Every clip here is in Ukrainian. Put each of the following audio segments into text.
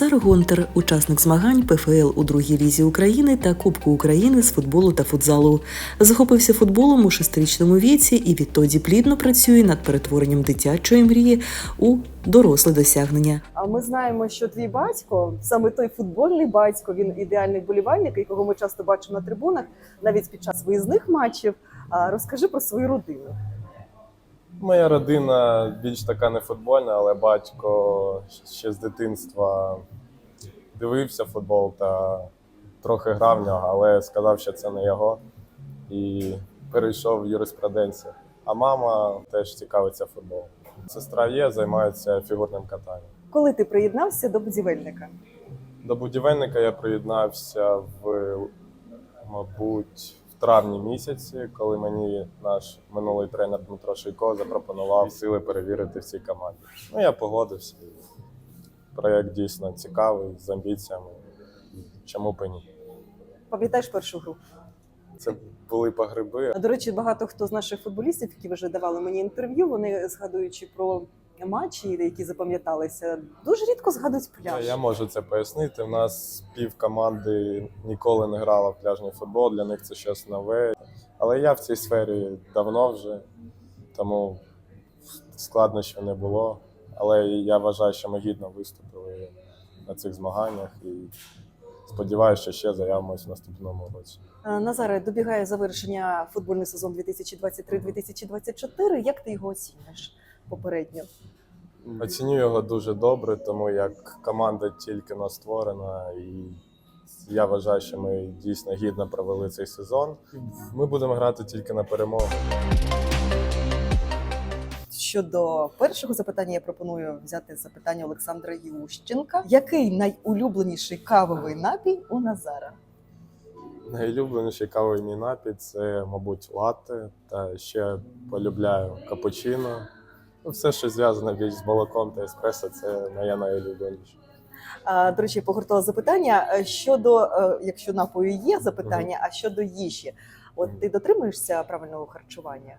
Назар Гонтар, учасник змагань ПФЛ у другій лізі України та Кубку України з футболу та футзалу. Захопився футболом у шестирічному віці і відтоді плідно працює над перетворенням дитячої мрії у доросле досягнення. А ми знаємо, що твій батько, саме той футбольний батько, він ідеальний болівальник, якого ми часто бачимо на трибунах, навіть під час виїзних матчів. Розкажи про свою родину. Моя родина більш така не футбольна, але батько ще з дитинства дивився футбол та трохи грав в нього, але сказав, що це не його. І перейшов в юриспруденцію. А мама теж цікавиться футболом. Сестра є, займається фігурним катанням. Коли ти приєднався до будівельника? До будівельника я приєднався в, мабуть, травні місяці, коли мені наш минулий тренер Дмитро Шийко запропонував сили перевірити в цій команді. Ну, я погодився. Проєкт дійсно цікавий, з амбіціями. Чому б і ні? Пам'ятаєш першу гру? Це були погреби. До речі, багато хто з наших футболістів, які вже давали мені інтерв'ю, вони згадуючи про матчі, які запам'яталися, дуже рідко згадують пляж. Я можу це пояснити. У нас пів команди ніколи не грала в пляжний футбол, для них це щось нове. Але я в цій сфері давно вже, тому складнощів не було. Але я вважаю, що ми гідно виступили на цих змаганнях і сподіваюся, що ще заявимось в наступному році. Е, Назаре, добігає завершення футбольний сезон 2023-2024. Як ти його оцінюєш попередньо? Оціню його дуже добре, тому як команда тільки но створена, і я вважаю, що ми дійсно гідно провели цей сезон. Ми будемо грати тільки на перемогу. Щодо першого запитання, я пропоную взяти запитання Олександра Ющенка. Який найулюбленіший кавовий напій у Назара? Найулюбленіший кавовий мій напій це, мабуть, латте, та ще полюбляю капучино. Ну, все, що зв'язане більш з молоком та еспресо, це моє найулюбленіше. До речі, погортала запитання е, щодо, е, якщо напою є запитання, а щодо їжі. От ти дотримуєшся правильного харчування?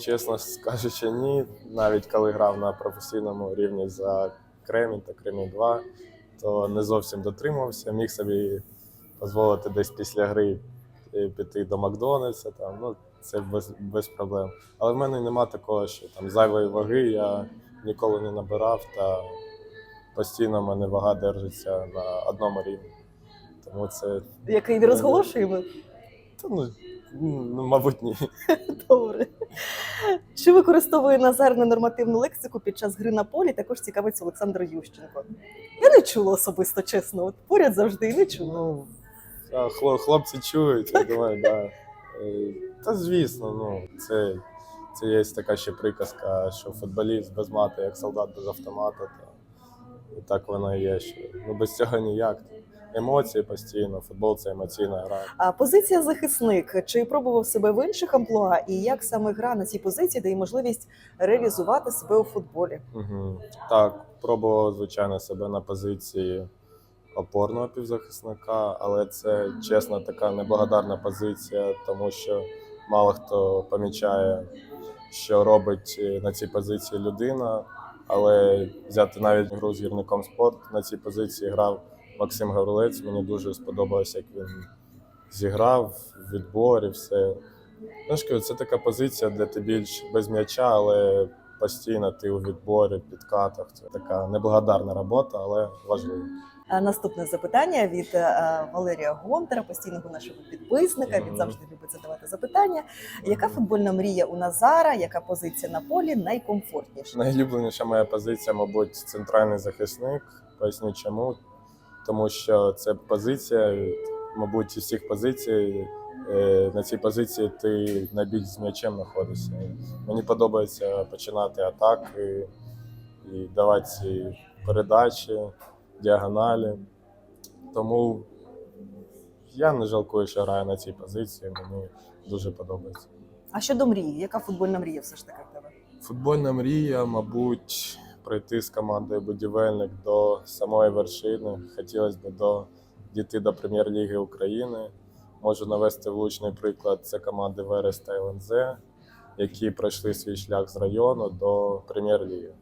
Чесно скажучи, ні. Навіть коли грав на професійному рівні за Кремінь та Кремінь 2, то не зовсім дотримувався. Міг собі дозволити десь після гри е, піти до Макдональдса. Там, ну, це без, без проблем. Але в мене нема такого, що там зайвої ваги я ніколи не набирав, та постійно в мене вага держиться на одному рівні. Тому це, Який не розголошуємо? та, ну, ну, мабуть, ні. Добре. Чи використовує Назар ненормативну лексику під час гри на полі? Також цікавиться Олександр Ющенко. Я не чула особисто, чесно. От поряд завжди і не чула. Ну, а, хлопці чують, я думаю, да. Та звісно, ну, це, це є така ще приказка, що футболіст без мати, як солдат без автомата. То, і так воно і є. Що, ну, без цього ніяк. Емоції постійно, футбол це емоційна гра. А позиція захисник чи пробував себе в інших амплуа, і як саме гра на цій позиції дає можливість реалізувати себе у футболі? Угу. Так, пробував, звичайно, себе на позиції опорного півзахисника, але це чесно така неблагодарна позиція, тому що мало хто помічає, що робить е, на цій позиції людина. Але взяти навіть гру з гірником спорт на цій позиції грав Максим Гаврилець. Мені дуже сподобалося, як він зіграв в відборі, все. Кажу, це така позиція, де ти більш без м'яча, але постійно ти у відборі, підкатах. Це така неблагодарна робота, але важлива. А Наступне запитання від е, Валерія Гонтара, постійного нашого підписника. Він завжди любить задавати запитання. Яка футбольна мрія у Назара? Яка позиція на полі найкомфортніша? Найулюбленіша моя позиція, мабуть, центральний захисник. Поясню чому. Тому що це позиція, мабуть, із всіх позицій. е, На цій позиції ти найбільш з м'ячем знаходишся. Мені подобається починати атаки і давати передачі, діагоналі. Тому я не жалкую, що граю на цій позиції. Мені дуже подобається. А щодо мрії, яка футбольна мрія все ж таки в тебе? Футбольна мрія, мабуть, пройти з командою будівельник до самої вершини. Хотілося б до дійти до прем'єр-ліги України. Можу навести влучний приклад. Це команди Верес та ЛНЗ, які пройшли свій шлях з району до прем'єр-ліги.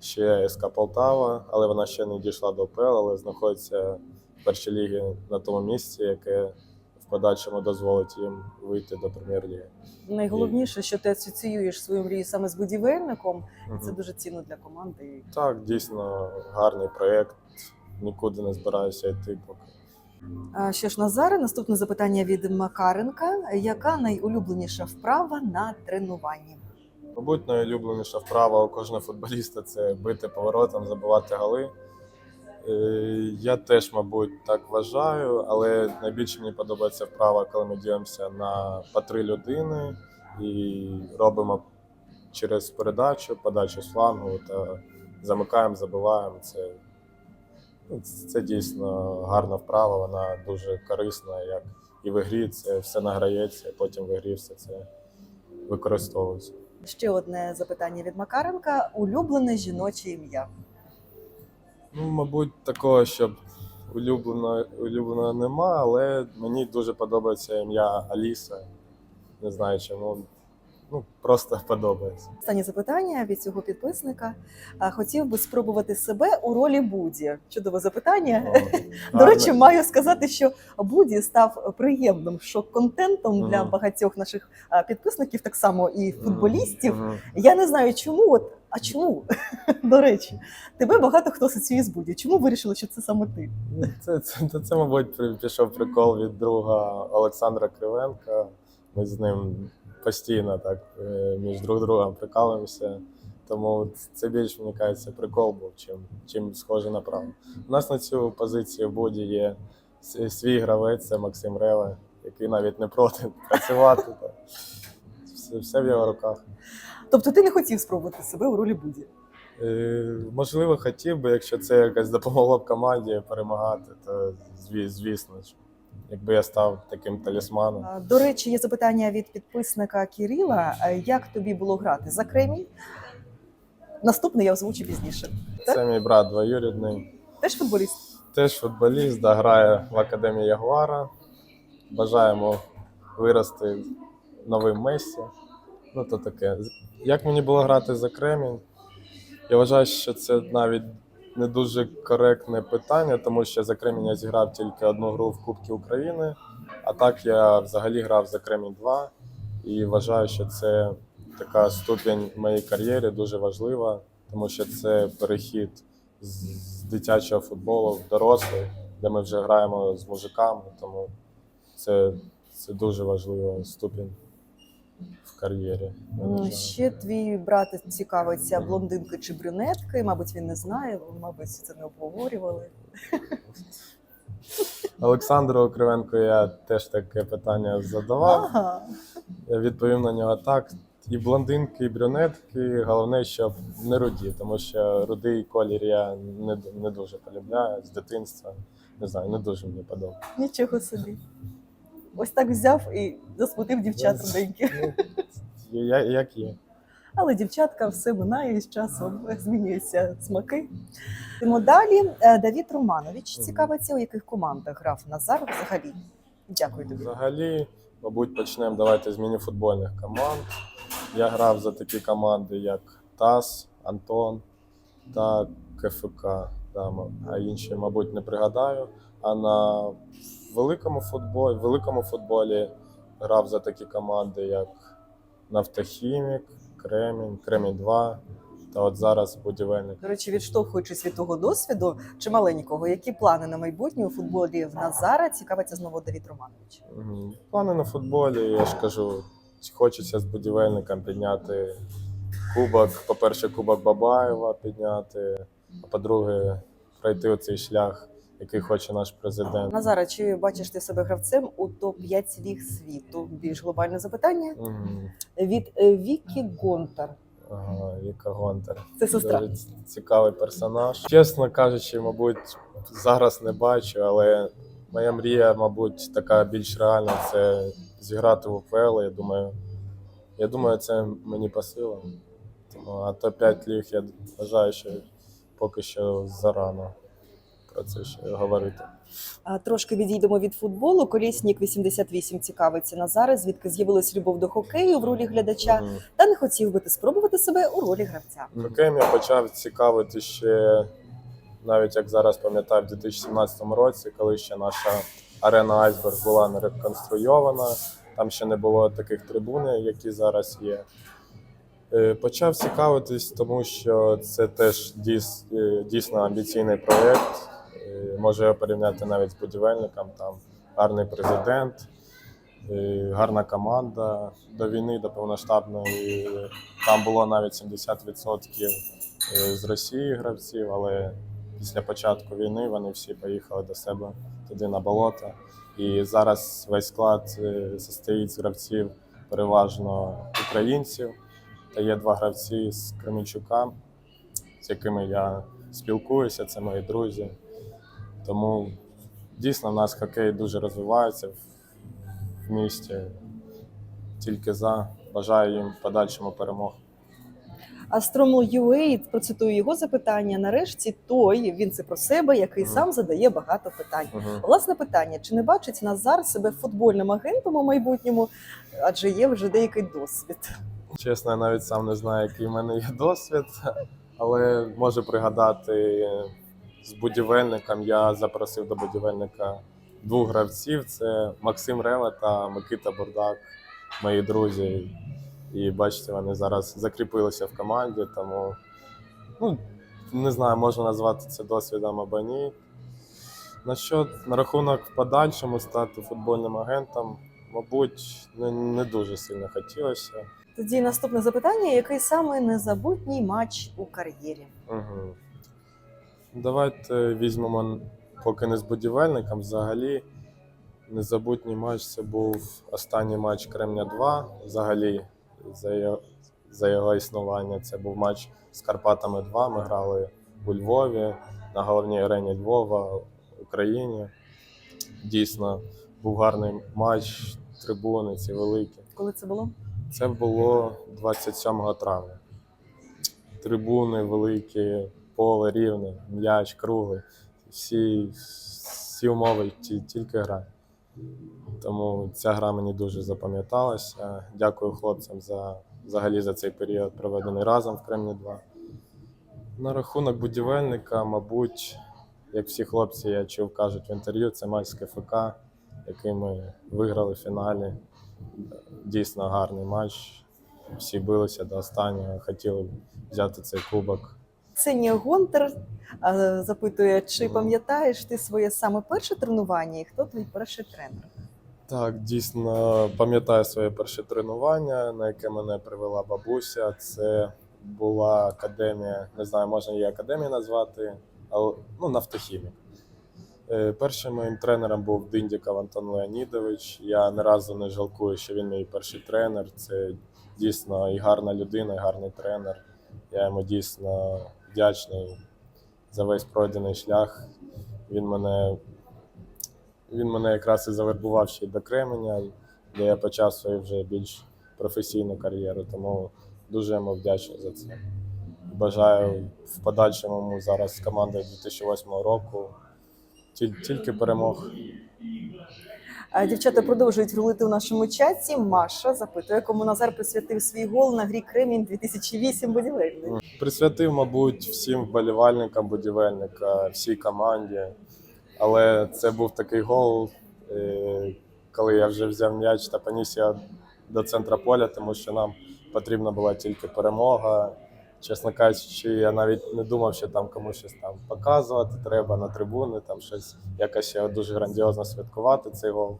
Ще СК Полтава, але вона ще не дійшла до УПЛ, але знаходиться в першій лігі на тому місці, яке в подальшому дозволить їм вийти до прем'єр-ліги. Найголовніше, що ти асоціюєш свою мрію саме з будівельником, Мгм. це дуже цінно для команди. Так, дійсно гарний проєкт. Нікуди не збираюся йти поки. А що ж, Назаре, наступне запитання від Макаренка. Яка найулюбленіша вправа на тренуванні? Мабуть, найулюбленіша вправа у кожного футболіста це бити поворотом, забивати голи. Е, Я теж, мабуть, так вважаю, але найбільше мені подобається вправа, коли ми ділимося на по три людини і робимо через передачу, подачу флангу та замикаємо, забиваємо. Це, ну, це дійсно гарна вправа, вона дуже корисна, як і в ігрі це все награється, потім в ігрі все це використовується. Ще одне запитання від Макаренка: улюблене жіноче ім'я. Ну, мабуть, такого, щоб улюбленого, нема, але мені дуже подобається ім'я Аліса. Не знаю чому. Ну, просто подобається. Останнє запитання від цього підписника. Хотів би спробувати себе у ролі Буді. Чудове запитання. О, До речі, маю сказати, що Буді став приємним шок-контентом для багатьох наших підписників, так само і футболістів. Я не знаю, чому. От а чому? До речі, тебе багато хто асоціює з Буді. Чому вирішили, що це саме ти? Ну, Це, це, це, це, мабуть, пішов прикол від друга Олександра Кривенка. Ми з ним постійно так е, між друг другом прикалуємося. Тому це більш, мені кажеться, прикол був, чим, чим схоже на правду. У нас на цю позицію в Буді є свій гравець, це Максим Рева, який навіть не проти працювати. Так. Все, все в його руках. Тобто ти не хотів спробувати себе у ролі Буді. Е, можливо, хотів би, якщо це якось допомогло б команді перемагати, то звісно. Якби я став таким талісманом. До речі, є запитання від підписника Кіріла. Як тобі було грати за Кремінь? Наступне я озвучу пізніше. Це мій брат двоюрідний. Теж футболіст. Теж футболіст, да, грає в академії Ягуара. Бажаємо вирости новим Мессі. Ну, то таке. Як мені було грати за Кремінь? Я вважаю, що це навіть не дуже коректне питання, тому що за Кремінь я зіграв тільки одну гру в Кубці України, а так я взагалі грав за Кремінь 2 і вважаю, що це така ступінь в моїй кар'єрі дуже важлива, тому що це перехід з дитячого футболу в дорослий, де ми вже граємо з мужиками, тому це, це дуже важлива ступінь в кар'єрі. вважаю. Ще твій брат цікавиться блондинки чи брюнетки. Мабуть, він не знає, мабуть, це не обговорювали. Олександру Кривенко я теж таке питання задавав. Ага. Я відповів на нього так. І блондинки, і брюнетки, головне, щоб не руді, тому що рудий колір я не, не дуже полюбляю з дитинства. Не знаю, не дуже мені подобається. Нічого собі. Ось так взяв і засмутив дівчат. Ну, я, як є. Але дівчатка все минає з часом, змінюються смаки. Йдемо далі. Е, Давід Романович цікавиться, у яких командах грав Назар взагалі. Дякую тобі. Взагалі, мабуть, почнемо давайте з мініфутбольних команд. Я грав за такі команди, як ТАС, Антон та КФК. А інші, мабуть, не пригадаю. А на великому футболі, великому футболі грав за такі команди, як Нафтохімік, Кремінь, Кремінь 2 та от зараз будівельник. До речі, відштовхуючись від того досвіду чи маленького, які плани на майбутнє у футболі в Назара цікавиться знову Давід Романович. Плани на футболі, я ж кажу, хочеться з будівельником підняти кубок. По-перше, кубок Бабаєва підняти, а по-друге, пройти оцей шлях, який хоче наш президент. Назара, чи бачиш ти себе гравцем у топ-5 ліг світу? Більш глобальне запитання Мгм. від е, Вікі Гонтар. Ага, Віка Гонтер. Це сестра. Дуже цікавий персонаж. Чесно кажучи, мабуть, зараз не бачу, але моя мрія, мабуть, така більш реальна це зіграти в УПЛ. Я думаю, я думаю, це мені по силам. Тому, а то 5 ліг я вважаю, що поки що зарано про це ще говорити. Трошки відійдемо від футболу. Коліснік 88 цікавиться Назаре, звідки з'явилась любов до хокею в ролі глядача, Мгм. та не хотів би ти спробувати себе у ролі гравця. Хокеєм я почав цікавити ще, навіть як зараз пам'ятаю, в 2017 році, коли ще наша арена Айсберг була не реконструйована, там ще не було таких трибун, які зараз є. Е, Почав цікавитись, тому що це теж е, дійсно амбіційний проєкт. Е, Можу його порівняти навіть з будівельником. Там гарний президент, гарна команда. До війни, до повноштабної, там було навіть 70% е, з Росії гравців, але після початку війни вони всі поїхали до себе туди на болото. І зараз весь склад е, состоїть з гравців переважно українців. Та є два гравці з Кременчука, з якими я спілкуюся, це мої друзі. Тому дійсно в нас хокей дуже розвивається в, місті. Тільки за. Бажаю їм подальшому перемог. Астромол UA, процитую його запитання. Нарешті той він це про себе, який Мгм. сам задає багато питань. Угу. Власне питання: чи не бачить Назар себе футбольним агентом у майбутньому? Адже є вже деякий досвід. Чесно, я навіть сам не знаю, який в мене є досвід, але можу пригадати з будівельником. Я запросив до будівельника двох гравців: це Максим Рева та Микита Бурдак, мої друзі. І бачите, вони зараз закріпилися в команді, тому ну, не знаю, можна назвати це досвідом або ні. На що на рахунок в подальшому стати футбольним агентом, мабуть, не, не дуже сильно хотілося. Тоді наступне запитання: який саме незабутній матч у кар'єрі? Угу. Давайте візьмемо, поки не з будівельником, взагалі незабутній матч це був останній матч Кремня 2. Взагалі, за його, за його існування. Це був матч з Карпатами 2. Ми грали у Львові на головній арені Львова в Україні. Дійсно, був гарний матч, трибуни ці великі. Коли це було? Це було 27 травня. Трибуни великі, поле рівне, м'яч, круглий. Всі, всі умови ті- тільки гра. Тому ця гра мені дуже запам'яталася. Дякую хлопцям за взагалі за цей період, проведений разом в Кремні 2. На рахунок будівельника, мабуть, як всі хлопці, я чув, кажуть в інтерв'ю, це матч з КФК, який ми виграли в фіналі. Дійсно гарний матч. Всі билися до останнього, хотіли взяти цей кубок. Ксенія Гонтар запитує, чи пам'ятаєш ти своє саме перше тренування і хто твій перший тренер? Так, дійсно пам'ятаю своє перше тренування, на яке мене привела бабуся. Це була академія, не знаю, можна її академію назвати, але ну, нафтохімік. Е, Першим моїм тренером був Диндіков Антон Леонідович. Я ні разу не жалкую, що він мій перший тренер. Це дійсно і гарна людина, і гарний тренер. Я йому дійсно вдячний за весь пройдений шлях. Він мене він мене якраз і завербував ще й до Кременя, де я почав свою вже більш професійну кар'єру. Тому дуже йому вдячний за це. Бажаю в подальшому зараз з командою 2008 року тільки перемог. Дівчата продовжують рулити у нашому чаті. Маша запитує, кому Назар присвятив свій гол на грі Кремінь 2008 будівельний. Присвятив, мабуть, всім вболівальникам будівельника, всій команді. Але це був такий гол, е, коли я вже взяв м'яч та поніс його до центра поля, тому що нам потрібна була тільки перемога. Чесно кажучи, я навіть не думав, що там комусь щось там показувати треба на трибуни, там щось якось його дуже грандіозно святкувати цей гол.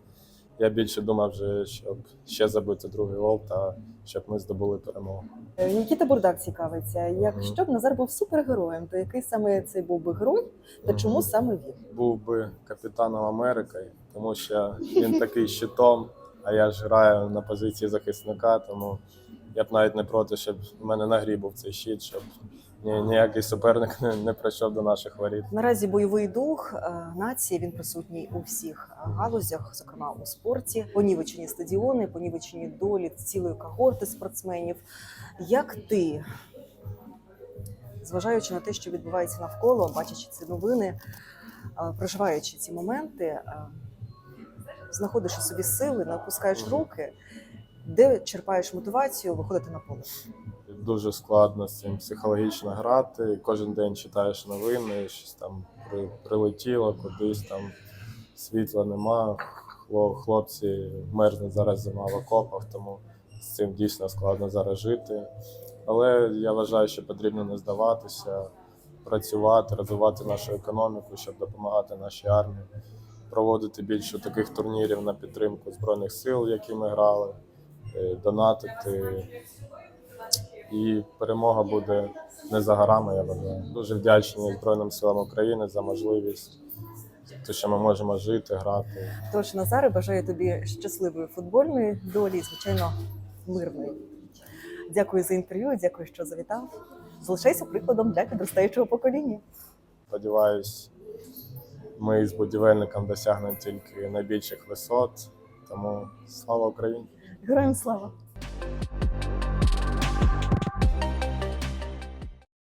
Я більше думав, вже, щоб ще забити другий гол та щоб ми здобули перемогу. Е, Нікіта Бурдак цікавиться. Якщо б Назар був супергероєм, то який саме це був би герой, та чому саме він? був би капітаном Америки, тому що він такий щитом, а я ж граю на позиції захисника, тому я б навіть не проти, щоб в мене на грі був цей щит, щоб ні, ніякий суперник не, не прийшов до наших воріт. Наразі бойовий дух е, нації він присутній у всіх е, галузях, зокрема у спорті. Понівечені стадіони, понівечені долі цілої когорти спортсменів. Як ти, зважаючи на те, що відбувається навколо, бачачи ці новини, проживаючи ці моменти, знаходиш у собі сили, не опускаєш руки, де черпаєш мотивацію виходити на поле? Дуже складно з цим психологічно грати. Кожен день читаєш новини, щось там при- прилетіло кудись, там світла нема. Хлопці мерзнуть зараз зима в окопах, тому з цим дійсно складно зараз жити. Але я вважаю, що потрібно не здаватися, працювати, розвивати нашу економіку, щоб допомагати нашій армії, проводити більше таких турнірів на підтримку Збройних сил, які ми грали, донатити. І перемога буде не за горами, я вважаю. Дуже вдячні Збройним силам України за можливість, те, що ми можемо жити, грати. Тож, Назаре, бажаю тобі щасливої футбольної долі, і, звичайно, мирної. Дякую за інтерв'ю, дякую, що завітав. Залишайся прикладом для підростаючого покоління. Сподіваюсь, ми з будівельником досягнемо тільки найбільших висот. Тому слава Україні! Героям слава!